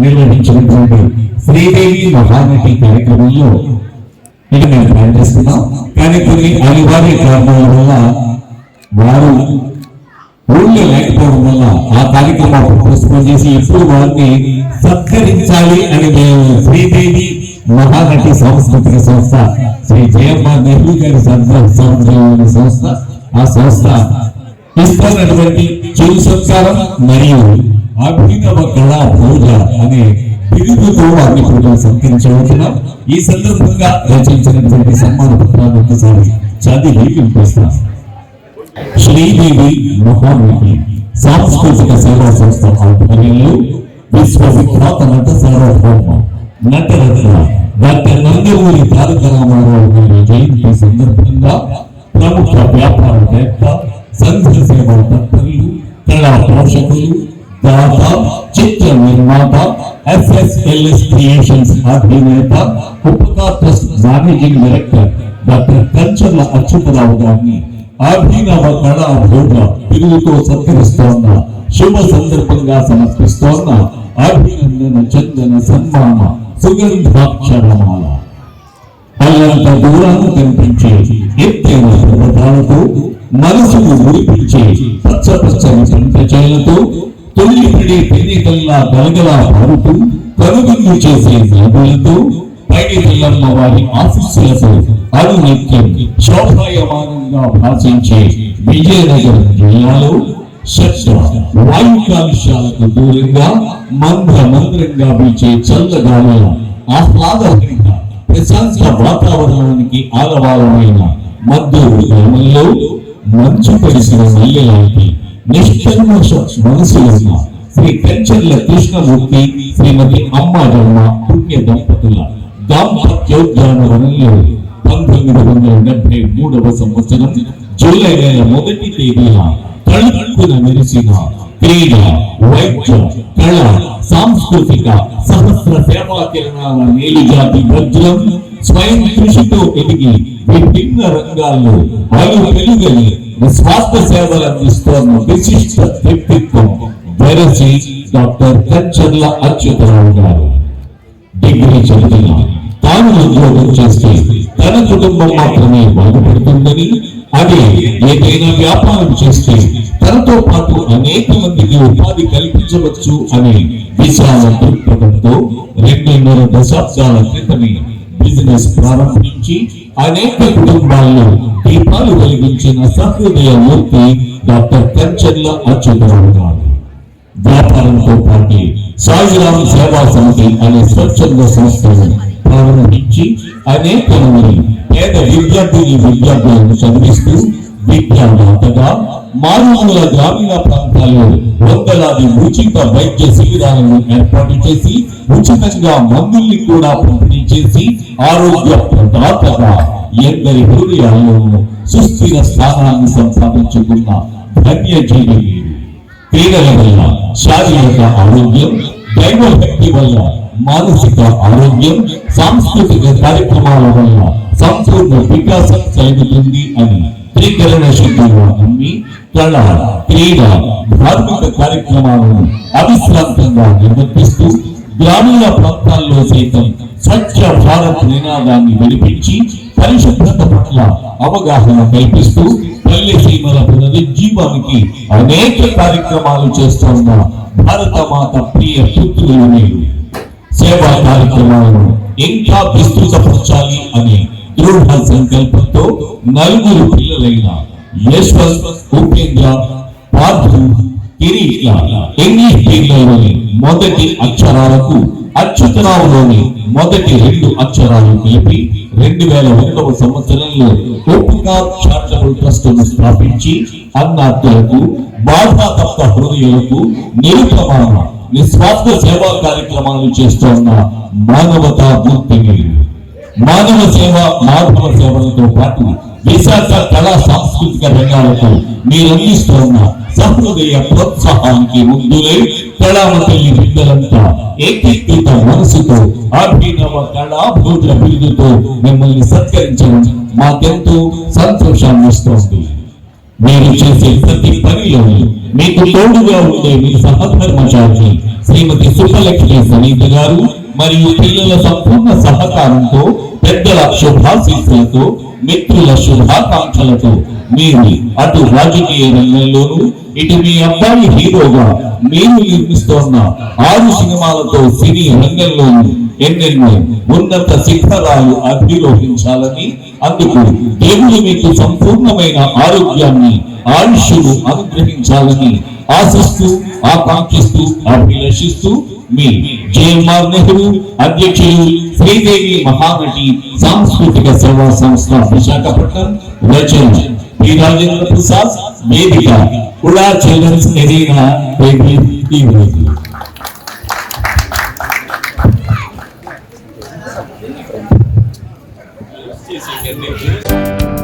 నిర్వహించినటువంటి శ్రీదేవి మహానటి కార్యక్రమంలో ఇది మేము ప్లాన్ చేస్తున్నాం. కానీ కొన్ని అనివార్య కారణాల వల్ల వారు ఊళ్ళో లేకపోవడం వల్ల ఆ కార్యక్రమం పోస్ట్పోన్ చేసి ఇప్పుడు వారిని సత్కరించాలి అని మేము శ్రీదేవి మహానటి సాంస్కృతిక సంస్థ శ్రీ జయమ్మ నెహ్రూ గారి సంస్థ సంస్థ ఆ సంస్థ ఇస్తున్నటువంటి చెడు సంస్కారం మరియు అభినవ కళా పూజ అనే బిరుదుతో వారిని కూడా సత్కరించబోతున్నాం ఈ సందర్భంగా రచించినటువంటి సమ్మాన పత్రాన్ని ఒకసారి చదివి వినిపిస్తాం శ్రీదేవి మహామూర్తి సాంస్కృతిక సేవా సంస్థ ఆధ్వర్యంలో విశ్వవిఖ్యాత నట సార్వభౌమ నటరత్న డాక్టర్ నందమూరి తారక రామారావు గారి జయంతి సందర్భంగా ప్రముఖ వ్యాపారవేత్త సంఘ సేవా తత్పరులు కళా పోషకులు దాత చిత్ర నిర్మాత ఎస్ఎస్ఎల్ఎస్ క్రియేషన్స్ అధినేత ఉపకా trust managing director doctor Kancharla Achyutarao గారిని అభినవ కళా భోగ పిలుగుతో సత్కరిస్తోన్న శుభ సందర్భంగా సమర్పిస్తోన్న అభినందన చందన సన్మాన సుగంధాక్షరమాల అల్లంత దూరాన్ని కనిపించే ఎత్తైన పర్వతాలతో మనసును మురిపించే పచ్చ పచ్చని పంట తొలిపిడి పెన్నికల్లా గలగలా పారుతూ కనుగొందు చేసే నదులతో పైడి పిల్లమ్మ వారి ఆఫీసులతో అనునిత్యం శోభాయమానంగా భాషించే విజయనగరం జిల్లాలో శబ్ద వాయు కాలుష్యాలకు దూరంగా మంద్ర మంద్రంగా వీచే చల్లగాలి ఆహ్లాదభరిత ప్రశాంత వాతావరణానికి ఆలవాలమైన మధ్య గ్రామంలో మంచు పరిసిన మల్లె లాంటి నిష్కల్మష మనసులున్న శ్రీ కంచర్ల కృష్ణమూర్తి శ్రీమతి అమ్మాజమ్మ పుణ్య దంపతుల దాంపత్యోద్యాన పంతొమ్మిది వందల డెబ్బై మూడవ సంవత్సరం జూలై నెల మొదటి తేదీన తళుక్కున మెరిసిన క్రీడ వైద్యం కళ సాంస్కృతిక సహస్ర సేవా కిరణాల మేలుజాతి వజ్రం స్వయం కృషితో ఎదిగి విభిన్న రంగాల్లో వాయు వెలుగని నిస్వార్థ సేవలు అందిస్తోన్న విశిష్ట వ్యక్తిత్వం వెరసి డాక్టర్ కంచర్ల అచ్యుతరావు గారు. డిగ్రీ చదివిన తాను ఉద్యోగం చేస్తే తన కుటుంబం మాత్రమే బాగుపడుతుందని అదే ఏదైనా వ్యాపారం చేస్తే తనతో పాటు అనేక మందికి ఉపాధి కల్పించవచ్చు అనే విశాల దృక్పథంతో రెండున్నర దశాబ్దాల క్రితమే బిజినెస్ ప్రారంభించి అనేక కుటుంబాల్లో దీపాలు వెలిగించిన సహృదయ మూర్తి డాక్టర్ కంచర్ల అచ్యుతరావు గారు. వ్యాపారంతో పాటు సాయిరామ్ సేవా సమితి అనే స్వచ్ఛంద సంస్థను ప్రారంభించి అనేక మంది పేద విద్యార్థిని విద్యార్థులను చదివిస్తూ విద్యావేత్తగా మారుమూల గ్రామీణ ప్రాంతాల్లో వందలాది ఉచిత వైద్య శిబిరాలను ఏర్పాటు చేసి ఉచితంగా మందుల్ని కూడా పంపిణీ చేసి ఆరోగ్య ప్రదాతగా ఎందరి హృదయాల్లో సుస్థిర స్థానాన్ని సంపాదించుకున్న ధన్యజీవి. క్రీడల వల్ల శారీరక ఆరోగ్యం దైవభక్తి వల్ల మానసిక ఆరోగ్యం సాంస్కృతిక కార్యక్రమాల వల్ల సంపూర్ణ వికాసం కలుగుతుంది అని త్రికరణ శుద్ధిలో అన్ని కళ క్రీడ ధార్మిక కార్యక్రమాలను అవిశ్రాంతంగా నిర్వర్తిస్తూ గ్రామీణ ప్రాంతాల్లో సైతం స్వచ్ఛ భారత్ నినాదాన్ని వినిపించి పరిశుభ్రత పట్ల అవగాహన కల్పిస్తూ పల్లె సీమల పునరుజ్జీవానికి అనేక కార్యక్రమాలు చేస్తున్న భారత మాత ప్రియ పుత్రులు సేవా కార్యక్రమాలను ఇంకా విస్తృతపరచాలి అనే దృఢ సంకల్పంతో నలుగురు పిల్లలైన యశ్వంత్ ఉపేంద్ర పార్థు కిరీట్ల ఇంగ్లీష్ పేర్లలోని మొదటి అక్షరాలకు అచ్యుతరావులోని మొదటి రెండు అక్షరాలు కలిపి రెండు వేల ఒకటవ సంవత్సరంలో ఓపికా చారిటబుల్ ట్రస్ట్ను స్థాపించి అన్నార్థులకు బాధాతప్త హృదయులకు నిరుపమాన నిస్వార్థ సేవా కార్యక్రమాలు చేస్తున్న మానవతా మూర్తి మానవ సేవ మాధవ సేవలతో పాటు విశాఖ కళా సాంస్కృతిక రంగాలకు మీరు అందిస్తున్న సహృదయ ప్రోత్సాహానికి ముందులే కళామతల్లి బిడ్డలంతా ఏకీకృత మనసుతో అభినవ కళా బిరుదుతో మిమ్మల్ని సత్కరించడం మాకెంతో సంతోషాన్ని ఇస్తోంది మీరు చేసే ప్రతి పనిలో మీకు తోడుగా ఉండే మీ సహధర్మచారి శ్రీమతి సుబ్బలక్ష్మి సమీత గారు మరియు పిల్లల సంపూర్ణ సహకారంతో పెద్దల శుభాశీస్సులతో మిత్రుల శుభాకాంక్షలతో మీరు అటు రాజకీయ రంగంలోనూ ఇటు మీ అబ్బాయి హీరోగా మీరు నిర్మిస్తోన్న ఆరు సినిమాలతో సినీ రంగంలోనూ ఎన్నెన్నో ఉన్నత శిఖరాలు అధిరోహించాలని అందుకు దేవుడు మీకు సంపూర్ణమైన ఆరోగ్యాన్ని ఆయుష్ను అనుగ్రహించాలని ఆశిస్తూ ఆకాంక్షిస్తూ అభిలషిస్తూ మీ జేఎంఆర్ నెహ్రూ అధ్యక్షులు శ్రీదేవి మహానటి సాంస్కృతిక సేవా సంస్థ విశాఖపట్నం రచన పి రాజేంద్ర ప్రసాద్ వేదిక ఉడా చిల్డ్రన్స్ ఎరీనా బేబీ ఈ రోజు చేసే